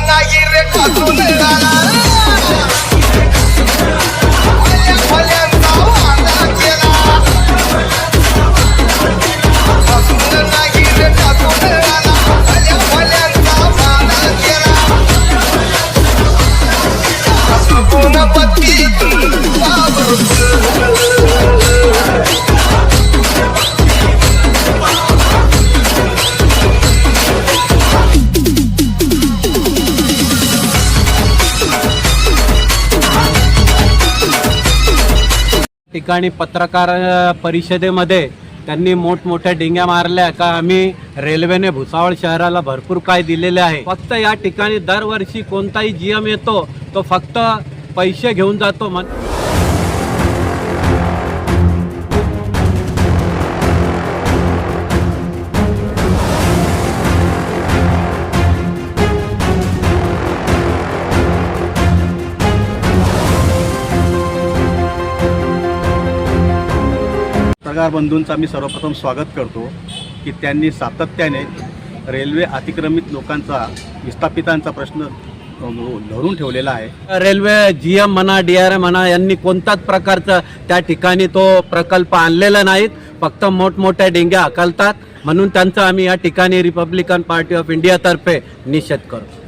नाही रे ठिकाणी पत्रकार परिषदेमध्ये त्यांनी मोठमोठ्या डिंग्या मारल्या का आम्ही रेल्वेने भुसावळ शहराला भरपूर काय दिलेले आहे. फक्त या ठिकाणी दरवर्षी कोणताही जीएम येतो तो फक्त पैसे घेऊन जातो म्हण पत्रकार बंधूंचा मी सर्वप्रथम स्वागत करतो की त्यांनी सातत्याने रेल्वे अतिक्रमित लोकांचा विस्थापितांचा प्रश्न धरून ठेवलेला आहे. रेल्वे जी एम म्हणा डी आर एम म्हणा यांनी कोणत्याच प्रकारचा त्या ठिकाणी तो प्रकल्प आणलेला नाहीत. फक्त मोठमोठ्या डेंग्या हकलतात. म्हणून त्यांचा आम्ही या ठिकाणी रिपब्लिकन पार्टी ऑफ इंडियातर्फे निषेध करतो.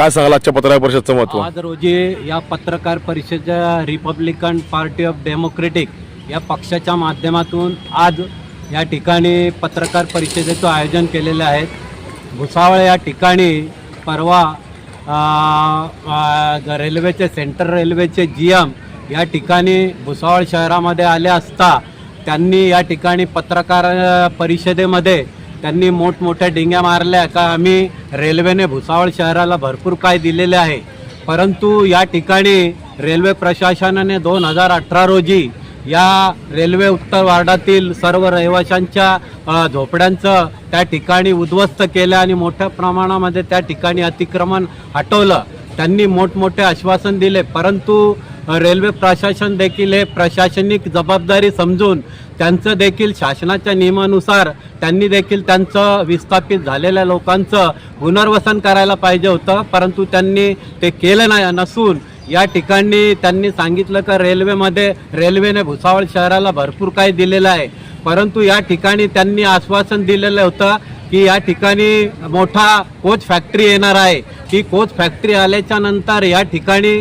काय सांगाल आजच्या पत्रकार परिषदचं महत्त्व? आज रोजी या पत्रकार परिषदेच्या रिपब्लिकन पार्टी ऑफ डेमोक्रेटिक या पक्षाच्या माध्यमातून आज या ठिकाणी पत्रकार परिषदेचं आयोजन केलेले आहे. भुसावळ या ठिकाणी परवा रेल्वेचे सेंट्रल रेल्वेचे जी एम या ठिकाणी भुसावळ शहरामध्ये आले असता त्यांनी या ठिकाणी पत्रकार परिषदेमध्ये त्यांनी मोठमोठ्या डिंग्या मारल्या का आम्ही रेल्वेने भुसावळ शहराला भरपूर काय दिलेले आहे. परंतु या ठिकाणी रेल्वे प्रशासनाने दोन हजार अठरा रोजी या रेल्वे उत्तर वार्डातील सर्व रहिवाशांच्या झोपड्यांचं त्या ठिकाणी उद्ध्वस्त केलं आणि मोठ्या प्रमाणामध्ये त्या ठिकाणी अतिक्रमण हटवलं. त्यांनी मोठमोठे आश्वासन दिले. परंतु रेल्वे प्रशासन देखील हे प्रशासनिक जबाबदारी समजून त्यांचं देखील शासनाच्या नियमानुसार त्यांनी देखील त्यांचं विस्थापित झालेल्या लोकांचं पुनर्वसन करायला पाहिजे होतं. परंतु त्यांनी ते केलं नाही नसून या ठिकाणी त्यांनी सांगितलं का रेल्वेमध्ये रेल्वेने भुसावळ शहराला भरपूर काही दिलेलं आहे. परंतु या ठिकाणी त्यांनी आश्वासन दिलेलं होतं की या ठिकाणी मोठा कोच फॅक्टरी येणार आहे. की कोच फॅक्टरी आल्याच्यानंतर या ठिकाणी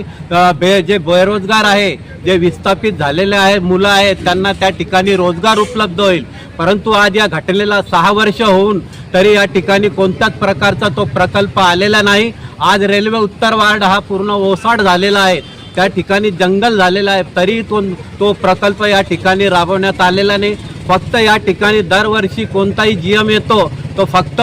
बे जे बेरोजगार आहे जे विस्थापित झालेले आहे मुलं आहेत त्यांना त्या ठिकाणी रोजगार उपलब्ध होईल. परंतु आज या घटनेला सहा वर्ष होऊन तरी या ठिकाणी कोणत्याच प्रकारचा तो प्रकल्प आलेला नाही. आज रेल्वे उत्तर वार्ड हा पूर्ण ओसाड झालेला आहे. त्या ठिकाणी जंगल झालेलं आहे. तरी तो तो प्रकल्प या ठिकाणी राबवण्यात आलेला नाही. फक्त या ठिकाणी दरवर्षी कोणताही जी एम येतो तो फक्त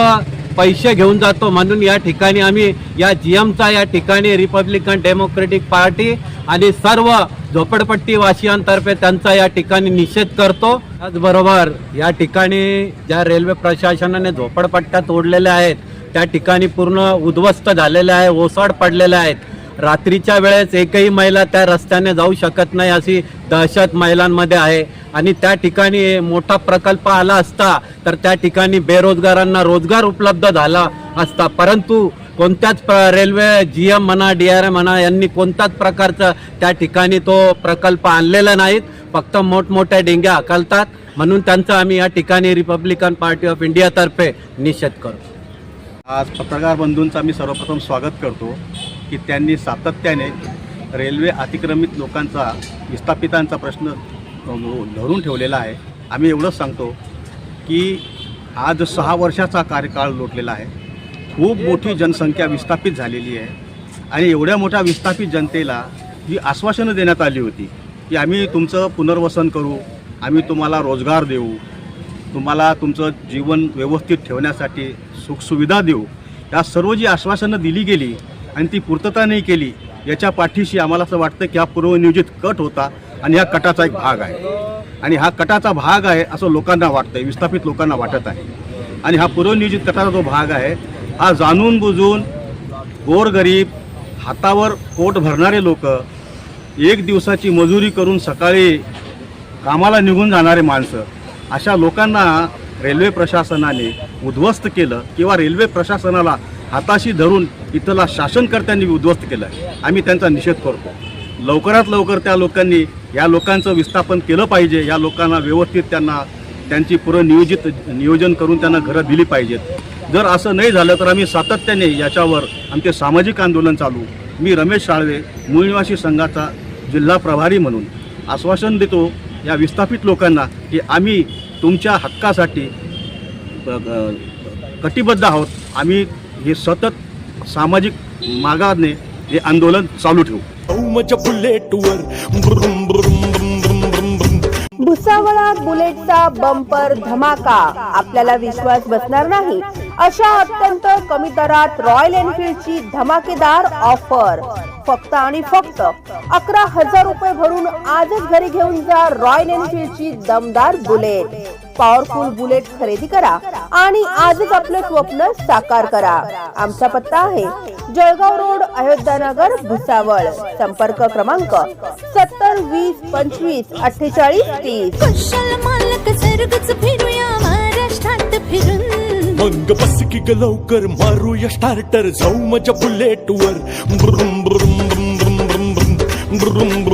पैसे घेऊन जातो. म्हणून या ठिकाणी आम्ही या जी एमचा या ठिकाणी रिपब्लिकन डेमोक्रेटिक पार्टी आणि सर्व झोपडपट्टीवासियांतर्फे त्यांचा या ठिकाणी निषेध करतो. त्याचबरोबर या ठिकाणी ज्या रेल्वे प्रशासनाने झोपडपट्ट्या तोडलेल्या आहेत त्या ठिकाणी पूर्ण उद्ध्वस्त झालेल्या आहे ओसाड पडलेल्या आहेत. रात्रीच्या वेळेस एकही महिला त्या रस्त्याने जाऊ शकत नाही अशी दहशत महिलांमध्ये आहे. आणि त्या ठिकाणी मोठा प्रकल्प आला असता तर त्या ठिकाणी बेरोजगारांना रोजगार उपलब्ध झाला असता. परंतु कोणत्याच प्र- रेल्वे जी एम म्हणा डी आर एम म्हणा यांनी कोणत्याच प्रकारचा त्या ठिकाणी तो प्रकल्प आणलेला नाहीत. फक्त मोठमोठ्या डिंग्या हकलतात म्हणून त्यांचा आम्ही या ठिकाणी रिपब्लिकन पार्टी ऑफ इंडियातर्फे निषेध करू आज पत्रकार बंधूंचा मी सर्वप्रथम स्वागत करतो की त्यांनी सातत्याने रेल्वे अतिक्रमित लोकांचा विस्थापितांचा प्रश्न धरून ठेवलेला आहे. आम्ही एवढंच सांगतो की आज सहा वर्षाचा कार्यकाळ लोटलेला आहे. खूप मोठी जनसंख्या विस्थापित झालेली आहे. आणि एवढ्या मोठ्या विस्थापित जनतेला जी आश्वासनं देण्यात आली होती की आम्ही तुमचं पुनर्वसन करू आम्ही तुम्हाला रोजगार देऊ तुम्हाला तुमचं जीवन व्यवस्थित ठेवण्यासाठी सुखसुविधा देऊ. या सर्व जी आश्वासनं दिली गेली आणि ती पूर्तता नाही केली याच्या पाठीशी आम्हाला असं वाटतं की हा पूर्वनियोजित कट होता आणि ह्या कटाचा एक भाग आहे. आणि हा कटाचा भाग आहे असं लोकांना वाटतंय विस्थापित लोकांना वाटत आहे. आणि हा पूर्वनियोजित कटाचा जो भाग आहे हा जाणून बुजून गोरगरीब हातावर पोट भरणारे लोक एक दिवसाची मजुरी करून सकाळी कामाला निघून जाणारे माणसं अशा लोकांना रेल्वे प्रशासनाने उद्ध्वस्त केलं किंवा रेल्वे प्रशासनाला हाताशी धरून इथला शासनकर्त्यांनी उद्ध्वस्त केलं आम्ही त्यांचा निषेध करतो. लवकरात लवकर त्या लोकांनी या लोकांचं विस्थापन केलं पाहिजे या लोकांना व्यवस्थित त्यांना त्यांची पुरं नियोजित नियोजन करून त्यांना घरं दिली पाहिजेत. जर असं नाही झालं तर आम्ही सातत्याने याच्यावर आमचे सामाजिक आंदोलन चालू. मी रमेश साळवे मूळनिवासी संघाचा जिल्हा प्रभारी म्हणून आश्वासन देतो या विस्थापित लोकांना की आम्ही तुमच्या हक्कासाठी कटिबद्ध आहोत. आम्ही हे सतत सामाजिक मागाने हे आंदोलन चालू ठेवू. भुसावळात बुलेटचा बंपर धमाका. आपल्याला विश्वास बसणार नाही. अशा अत्यंत कमी दरात रॉयल एनफिल्डची धमाकेदार ऑफर फक्त आणि फक्त अकरा हजार रुपये भरून आजच घरी घेऊन जा रॉयल एनफिल्डची दमदार बुलेट. पॉवरफुल बुलेट खरेदी करा आणि आजच आपलं स्वप्न साकार करा. आमचा पत्ता आहे जळगाव रोड अयोध्यानगर भुसावळ. संपर्क क्रमांक सत्तर वीस पंचवीस अठ्ठेचाळीस तीस. मग बस की ग लवकर मारूया स्टार्टर जाऊ माझ्या बुलेट वर ब्रुम ब्रुम ब्रुम ब्रुम ब्रुम ब्रुम ब्रुम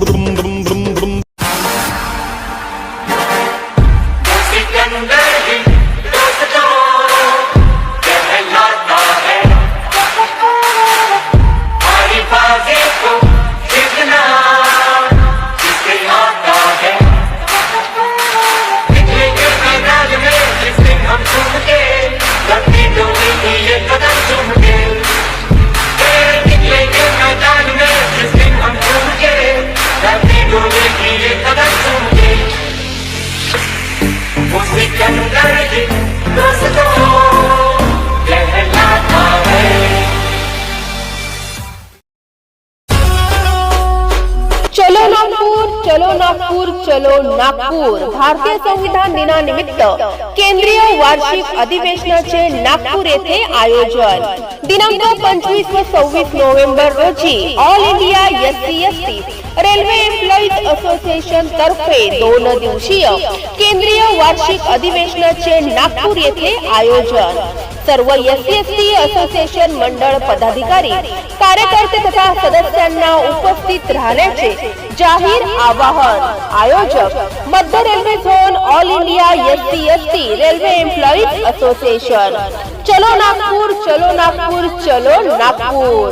चलो नागपूर चलो नागपूर चलो नागपूर. भारतीय संविधान दिनानिमित्त केंद्रीय वार्षिक अधिवेशनाचे नागपूर येथे आयोजन. दिनांक पंचवीस व सव्वीस नोव्हेंबर रोजी all India S C S T railway employees association तर्फे दोन दिवसीय केंद्रीय वार्षिक अधिवेशनाचे नागपूर येथे आयोजन. सर्व एस सी टी असोसिएशन मंडळ पदाधिकारी कार्यकर्ते तथा सदस्यांना उपस्थित राहण्याचे जाहीर आवाहन. आयोजक मध्य railway zone all India S C S T railway employees association. चलो नागपूर चलो नागपूर चलो नागपूर.